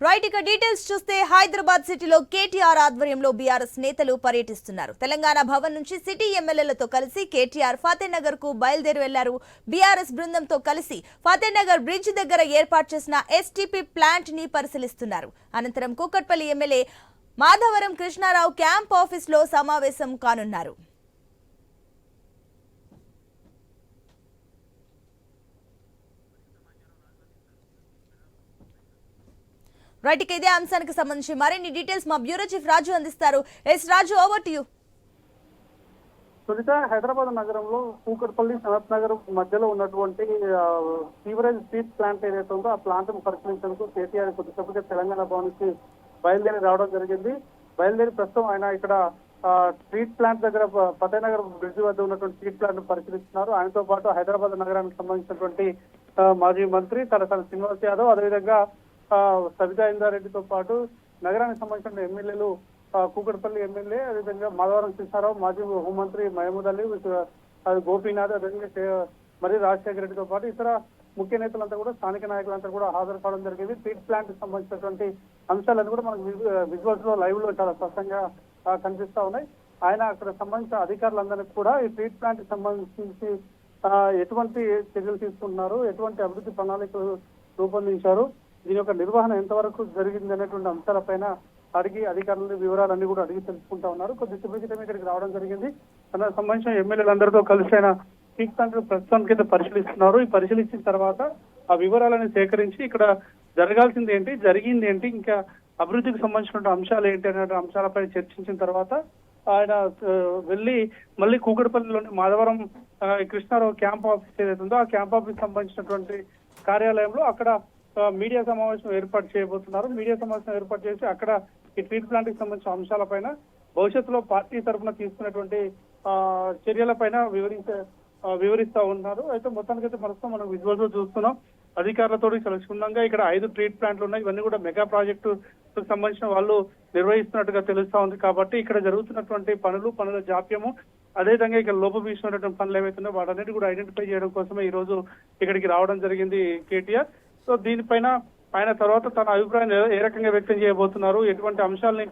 Right ఇక details చూస్తే హైదరాబాద్ సిటీలో కేటీఆర్ ఆధ్వర్యంలో బీఆర్ఎస్ నేతలు పర్యటిస్తున్నారు. తెలంగాణ భవన్ నుంచి సిటీ ఎమ్మెల్యేలతో కలిసి కేటీఆర్ ఫతేనగర్కు బయలుదేరి వెళ్ళారు. బీఆర్ఎస్ బృందంతో కలిసి ఫతేనగర్ బ్రిడ్జ్ దగ్గర ఏర్పాటు చేసిన ఎస్టీపీ ప్లాంట్ని పరిశీలిస్తున్నారు. అనంతరం కూకట్పల్లి ఎమ్మెల్యే మాధవరం కృష్ణారావు క్యాంప్ ఆఫీస్లో సమావేశం కానున్నారు. రైట్ ఇక ఇదే అంశానికి సంబంధించి మరిన్ని డీటెయిల్స్ మా బ్యూరో చీఫ్ రాజు అందిస్తారు. S Raju over to you Sunitha Hyderabad నగరంలో కూకట్పల్లి సనత్ నగర్ మధ్యలో ఉన్నటువంటి సీవరేజ్ స్ట్రీట్ ప్లాంట్ ఏదైతే ఉందో ఆ ప్లాంట్ పరిశీలించేందుకు కేటీఆర్ కొద్దిసేపటిగా తెలంగాణ భవన్కి బయలుదేరి రావడం జరిగింది. బయలుదేరి ప్రస్తుతం ఆయన ఇక్కడ స్ట్రీట్ ప్లాంట్ దగ్గర ఫతేనగర్ బ్రిడ్జ్ వద్ద ఉన్నటువంటి స్ట్రీట్ ప్లాంట్ను పరిశీలిస్తున్నారు. ఆయనతో పాటు హైదరాబాద్ నగరానికి సంబంధించినటువంటి మాజీ మంత్రి తలసాని శ్రీనివాస్ యాదవ్ అదేవిధంగా సబితా ఇందారెడ్డితో పాటు నగరానికి సంబంధించిన ఎమ్మెల్యేలు కూకట్పల్లి ఎమ్మెల్యే అదేవిధంగా మాధవరం కృష్ణారావు మాజీ హోంమంత్రి మహమూద్ అలీ గోపీనాథ్ అదేవిధంగా మరి రాజశేఖర రెడ్డితో పాటు ఇతర ముఖ్య నేతలంతా కూడా స్థానిక నాయకులంతా కూడా హాజరు కావడం జరిగింది. స్ట్రీట్ ప్లాంట్కి సంబంధించినటువంటి అంశాలన్నీ కూడా మనకు విజువల్స్లో లైవ్లో చాలా స్పష్టంగా కనిపిస్తా ఉన్నాయి. ఆయన అక్కడ సంబంధించిన అధికారులందరికీ కూడా ఈ ట్రీట్ ప్లాంట్కి సంబంధించి ఎటువంటి చర్యలు తీసుకుంటున్నారు? ఎటువంటి అభివృద్ధి ప్రణాళికలు రూపొందించారు? దీని యొక్క నిర్వహణ ఎంతవరకు జరిగింది అనేటువంటి అంశాలపైన అడిగి అధికారుల వివరాలన్నీ కూడా అడిగి తెలుసుకుంటా ఉన్నారు. కొద్దిసేపు క్రితం ఇక్కడికి రావడం జరిగింది. తనకు సంబంధించిన ఎమ్మెల్యేలందరితో కలిసి ఆయన స్ట్రీట్ ట్యాంక్ ప్రస్తుతం కింద పరిశీలిస్తున్నారు. ఈ పరిశీలించిన తర్వాత ఆ వివరాలను సేకరించి ఇక్కడ జరగాల్సింది ఏంటి జరిగింది ఏంటి ఇంకా అభివృద్ధికి సంబంధించిన అంశాలు ఏంటి అనే అంశాలపై చర్చించిన తర్వాత ఆయన వెళ్ళి మళ్ళీ కూకటిపల్లిలోని మాధవరం కృష్ణారావు క్యాంప్ ఆఫీస్ ఏదైతే ఉందో ఆ క్యాంప్ ఆఫీస్ సంబంధించినటువంటి కార్యాలయంలో అక్కడ మీడియా సమావేశం ఏర్పాటు చేయబోతున్నారు. మీడియా సమావేశం ఏర్పాటు చేసి అక్కడ ఈ ట్రీట్ ప్లాంట్కి సంబంధించిన అంశాలపైన భవిష్యత్తులో పార్టీ తరఫున తీసుకున్నటువంటి చర్యలపైన వివరించే వివరిస్తా ఉన్నారు. అయితే మొత్తానికైతే ప్రస్తుతం మనం విజువల్లో చూస్తున్నాం. అధికారులతో చాలా క్షుణ్ణంగా ఇక్కడ ఐదు ట్రీట్ ప్లాంట్లు ఉన్నాయి. ఇవన్నీ కూడా మెగా ప్రాజెక్టు సంబంధించిన వాళ్ళు నిర్వహిస్తున్నట్టుగా తెలుస్తా ఉంది. కాబట్టి ఇక్కడ జరుగుతున్నటువంటి పనులు పనుల జాప్యము అదేవిధంగా ఇక్కడ లోపభీసినటువంటి పనులు ఏవైతున్నాయో వాటన్నిటి కూడా ఐడెంటిఫై చేయడం కోసమే ఈ రోజు ఇక్కడికి రావడం జరిగింది కేటీఆర్. సో దీనిపైన ఆయన తర్వాత తన అభిప్రాయం ఏ- రకంగా వ్యక్తం చేయబోతున్నారు ఎటువంటి అంశాలని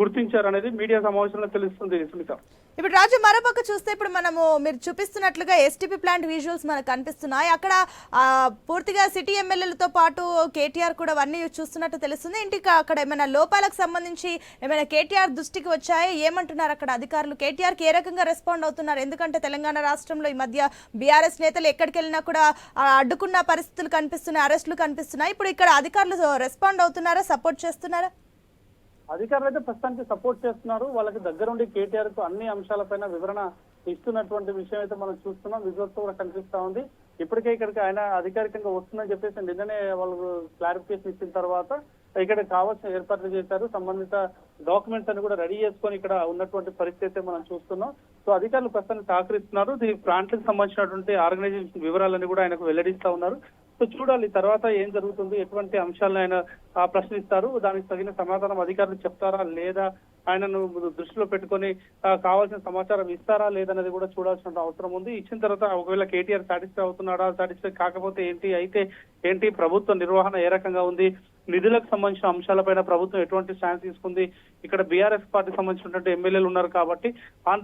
గుర్తించారనేది గుర్తించారు మీడియా సమావేశంలో తెలుస్తుంది సునీత. ఇప్పుడు రాజు మరోపక్క చూస్తే ఇప్పుడు మనము మీరు చూపిస్తున్నట్లుగా ఎస్టీపీ ప్లాంట్ విజువల్స్ మనకు కనిపిస్తున్నాయి. అక్కడ పూర్తిగా సిటీ ఎమ్మెల్యేలతో పాటు కేటీఆర్ కూడా అవన్నీ చూస్తున్నట్టు తెలుస్తుంది. ఇంటికి అక్కడ ఏమైనా లోపాలకు సంబంధించి ఏమైనా కేటీఆర్ దృష్టికి వచ్చాయి? ఏమంటున్నారు అక్కడ అధికారులు? కేటీఆర్కి ఏ రకంగా రెస్పాండ్ అవుతున్నారు? ఎందుకంటే తెలంగాణ రాష్ట్రంలో ఈ మధ్య బీఆర్ఎస్ నేతలు ఎక్కడికి వెళ్ళినా కూడా అడ్డుకున్న పరిస్థితులు కనిపిస్తున్నాయి అరెస్టులు కనిపిస్తున్నాయి. ఇప్పుడు ఇక్కడ అధికారులు రెస్పాండ్ అవుతున్నారా? సపోర్ట్ చేస్తున్నారా? అధికారులు అయితే ప్రస్తుతానికి సపోర్ట్ చేస్తున్నారు. వాళ్ళకి దగ్గరుండి కేటీఆర్కు అన్ని అంశాలపైన వివరణ ఇస్తున్నటువంటి విషయం అయితే మనం చూస్తున్నాం. విజువల్స్ కూడా కనిపిస్తా ఉంది. ఇప్పటికే ఇక్కడికి ఆయన అధికారికంగా వస్తుందని చెప్పేసి నిన్ననే వాళ్ళు క్లారిఫికేషన్ ఇచ్చిన తర్వాత ఇక్కడ కావాల్సిన ఏర్పాట్లు చేశారు. సంబంధిత డాక్యుమెంట్స్ అన్ని కూడా రెడీ చేసుకొని ఇక్కడ ఉన్నటువంటి పరిస్థితి అయితే మనం చూస్తున్నాం. సో అధికారులు ప్రస్తుతానికి సహకరిస్తున్నారు. ఈ ప్రాంతానికి సంబంధించినటువంటి ఆర్గనైజేషన్ వివరాలన్నీ కూడా ఆయనకు వెల్లడిస్తా ఉన్నారు. సో చూడాలి తర్వాత ఏం జరుగుతుంది ఎటువంటి అంశాలను ఆయన ప్రశ్నిస్తారు. దానికి తగిన సమాధానం అధికారులు చెప్తారా లేదా ఆయనను దృష్టిలో పెట్టుకొని కావాల్సిన సమాచారం ఇస్తారా లేదన్నది కూడా చూడాల్సిన అవసరం ఉంది. ఇచ్చిన తర్వాత ఒకవేళ కేటీఆర్ సాటిస్ఫై అవుతున్నాడా సాటిస్ఫై కాకపోతే ఏంటి అయితే ఏంటి ప్రభుత్వ నిర్వహణ ఏ రకంగా ఉంది నిధులకు సంబంధించిన అంశాలపైన ప్రభుత్వం ఎటువంటి స్టాండ్ తీసుకుంది? ఇక్కడ బీఆర్ఎస్ పార్టీ సంబంధించినటువంటి ఎమ్మెల్యేలు ఉన్నారు కాబట్టి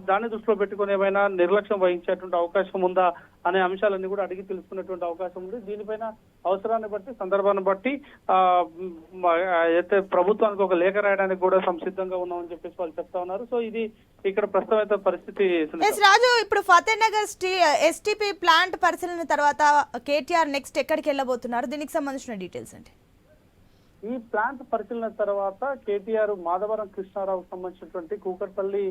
దాన్ని దృష్టిలో పెట్టుకుని ఏమైనా నిర్లక్ష్యం వహించేటువంటి అవకాశం ఉందా అనే అంశాలన్నీ కూడా అడిగి తెలుసుకునేటువంటి అవకాశం ఉంది. దీనిపైన అవసరాన్ని బట్టి సందర్భాన్ని బట్టి అయితే ప్రభుత్వానికి ఒక లేఖ రాయడానికి కూడా సంసిద్ధంగా ఉన్నామని చెప్పేసి వాళ్ళు చెప్తా ఉన్నారు. సో ఇది ఇక్కడ ప్రస్తుతం అయితే పరిస్థితి రాజు ఇప్పుడు ఫతేనగర్ ఎస్టీపీ ప్లాంట్ పరిశీలన తర్వాత కేటీఆర్ నెక్స్ట్ ఎక్కడికి వెళ్ళబోతున్నారు? దీనికి సంబంధించిన డీటెయిల్స్ అండి ఈ ప్లాంట్ పరిశీలన తర్వాత కేటీఆర్ మాధవరం కృష్ణారావు సంబంధించినటువంటి కూకట్పల్లి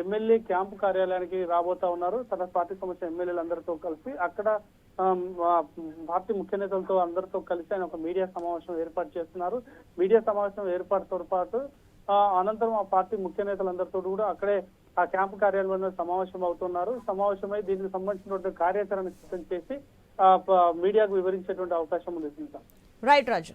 ఎమ్మెల్యే క్యాంపు కార్యాలయానికి రాబోతా ఉన్నారు. తన పార్టీకి సంబంధించిన ఎమ్మెల్యేలందరితో కలిసి అక్కడ పార్టీ ముఖ్య నేతలతో అందరితో కలిసి ఆయన ఒక మీడియా సమావేశం ఏర్పాటు చేస్తున్నారు. మీడియా సమావేశం ఏర్పాటుతో పాటు అనంతరం ఆ పార్టీ ముఖ్య నేతలందరితో కూడా అక్కడే ఆ క్యాంపు కార్యాలయంలో సమావేశం అవుతున్నారు. సమావేశమై దీనికి సంబంధించినటువంటి కార్యాచరణ సిద్ధం చేసి మీడియాకు వివరించేటువంటి అవకాశం ఉంది. రైట్ రాజు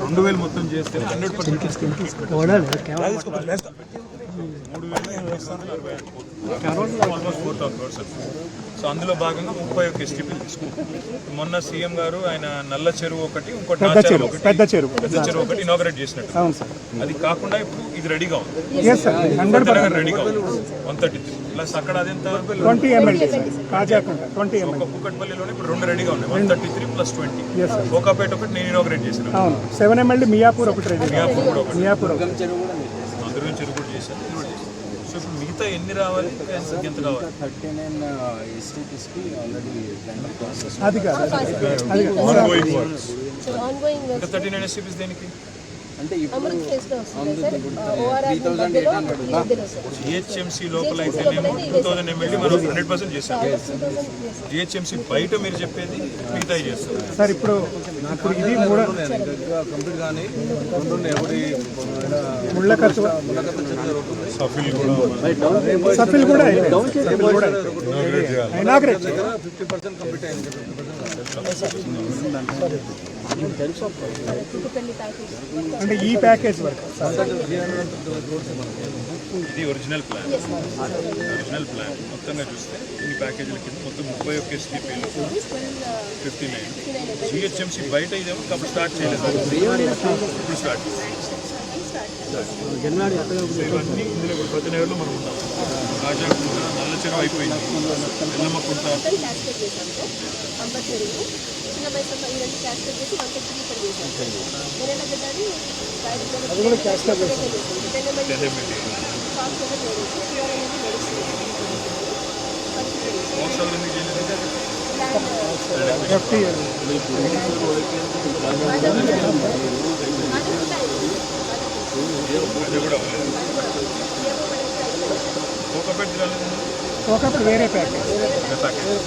రెండు వేలు మొత్తం చేస్తే హండ్రెడ్ పర్సెంట్ మూడు వేల almost four thousand crores so అందులో భాగంగా ముప్పై ఒక్క ఎస్టీపీలు తీసుకున్నాం. మొన్న సీఎం గారు ఆయన నల్ల చెరువు ఒకటి ఇంకోటి చెరువు పెద్ద చెరువు. పెద్ద చెరువు ఒకటి ఇనాగరేట్ చేసినట్టు. అది కాకుండా ఇప్పుడు ఇది రెడీగా ఉంది. రెడీగా ఉంది. వన్ థర్టీ త్రీ ప్లస్ అక్కడ అదెంత? ట్వంటీ ట్వంటీ కుక్కట్పల్లిలోనే ఇప్పుడు రెండు రెడీగా ఉన్నాయి. One thirty three plus twenty. Kokapet ఒకటి నేను ఇనాగరేట్ చేసిన. సెవెన్ ఎంఎల్టీ మియాపూర్ ఒకటి మియాపూర్ కూడా ఒకటి. మియాపూర్ ఒకటి అందరూ చెరువు కూడా చేశారు చేశారు సో ఇప్పుడు మిగతా ఎన్ని రావాలి? ఎంత ఎంత కావాలి? థర్టీ నైన్ ఎస్టీపీస్కి ఆల్రెడీ ప్రాసెస్ అది కాదు ఇంకా థర్టీ నైన్ ఎస్టీపీస్ దేనికి? జిహెచ్ఎంసీ లోపల అయితేనేమో టూ థౌసండ్ ఎంఎల్డీ మనం హండ్రెడ్ పర్సెంట్ చేస్తాం జిహెచ్ఎంసీ బయట మీరు చెప్పేది మిగతా చేస్తాం సార్ ఇప్పుడు ఇప్పుడు ఇది మూడ కంప్లీట్ కానీ ముళ్ళ ఖర్చు సఫిల్ కూడా సఫిల్ కూడా ఇనాగ్రేట్ ఫిఫ్టీ పర్సెంట్ కంప్లీట్ అయింది. అంటే ఈ ప్యాకేజ్ వరకు. ఇది ఒరిజినల్ ప్లాన్ ఒరిజినల్ ప్లాన్ మొత్తంగా చూస్తే ఈ ప్యాకేజీల కింద మొత్తం ముప్పై ఒక్క ఎస్టీపీలు ఫిఫ్టీ నైన్ జిహెచ్ఎంసీ బయట ఇదేమో అప్పుడు స్టార్ట్ చేయలేదు. ఇప్పుడు స్టార్ట్ ఇవన్నీ ఇందులో ఇప్పుడు మనం ఉన్నాం రాజాకుంట నల్ల చెరువు అయిపోయింది ఎల్లమ్మకుంట క్యాస్కేట్ అది కూడా ఒకప్పుడు వేరే ప్యాకేజ్ ప్యాకేజ్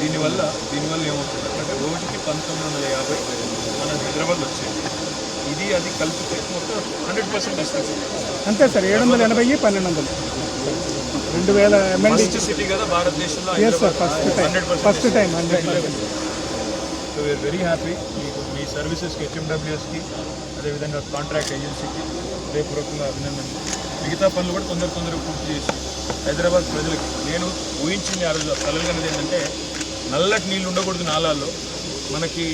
దీనివల్ల దీనివల్ల ఏమవుతుంది అంటే రోజుకి పంతొమ్మిది వందల యాభై మన హైదరాబాద్ వచ్చేది. ఇది అది కలిపితే మొత్తం హండ్రెడ్ పర్సెంట్ ఇస్తుంది అంతే సార్ ఏడు వందల ఎనభై పన్నెండు వందలు. రెండు వేల ఫస్ట్ సిటీ కదా భారతదేశంలో first time first time hundred so we are very happy మీకు సర్వీసెస్కి హెచ్ఎండబ్ల్యూఎస్కి అదేవిధంగా కాంట్రాక్ట్ ఏజెన్సీకి హృదయపూర్వకంగా అభినందనలు. మిగతా పనులు కూడా తొందర తొందరగా పూర్తి చేసి హైదరాబాద్ ప్రజలకి నేను ఊహించింది ఆ రోజు కలగనది ఏంటంటే నల్లటి నీళ్ళు ఉండకూడదు నాలాల్లో. మనకి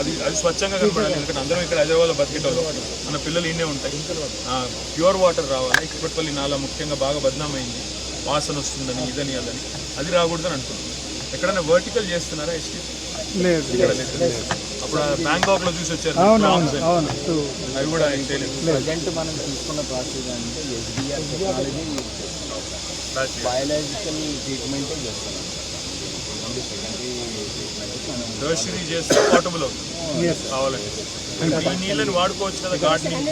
అది అది స్వచ్ఛంగా కనపడాలి. ఎందుకంటే అందరం ఇక్కడ హైదరాబాద్లో బతికేటోళ్ళు. మన పిల్లలు ఇన్నే ఉంటాయి. ప్యూర్ వాటర్ రావాలి. కుప్పట్పల్లి నాలా ముఖ్యంగా బాగా బదనామైంది. వాసన వస్తుందని ఇదని అదని అది రాకూడదని అనుకుంటున్నాను. ఎక్కడైనా వర్టికల్ చేస్తున్నారా ఎస్టీ లేదు. అప్పుడు బ్యాంకాక్లో చూసి వచ్చారు. అవును అవును. అవును. అవి కూడా ఆయన తెలియదు ప్రజెంట్ మనం తీసుకున్న ప్రాసెస్ అంటే ఎస్డిఆర్ టెక్నాలజీ బయాలజికల్ ట్రీట్మెంటే చేస్తున్నాం. టర్షరీ చేస్తే పోర్టబుల్ అవుతుంది. కావాలంటే. ఈ నీళ్ళని వాడుకోవచ్చు కదా గార్డెనింగ్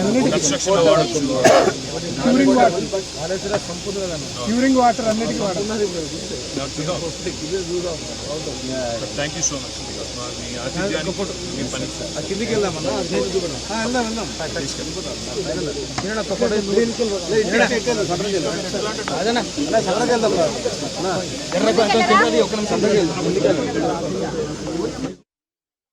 అన్నిటికీ కన్స్ట్రక్షన్ వాడచ్చు క్యూరింగ్ వాటర్. క్యూరింగ్ వాటర్ అన్నిటికీ థ్యాంక్ యూ సో మచ్ మీ ఆతిథ్యానికి మీ పని. కిందికి వెళ్దామన్నా వెళ్దాం వెళ్దాం. అదే సగరకి వెళ్దాం ఒక నిమిషం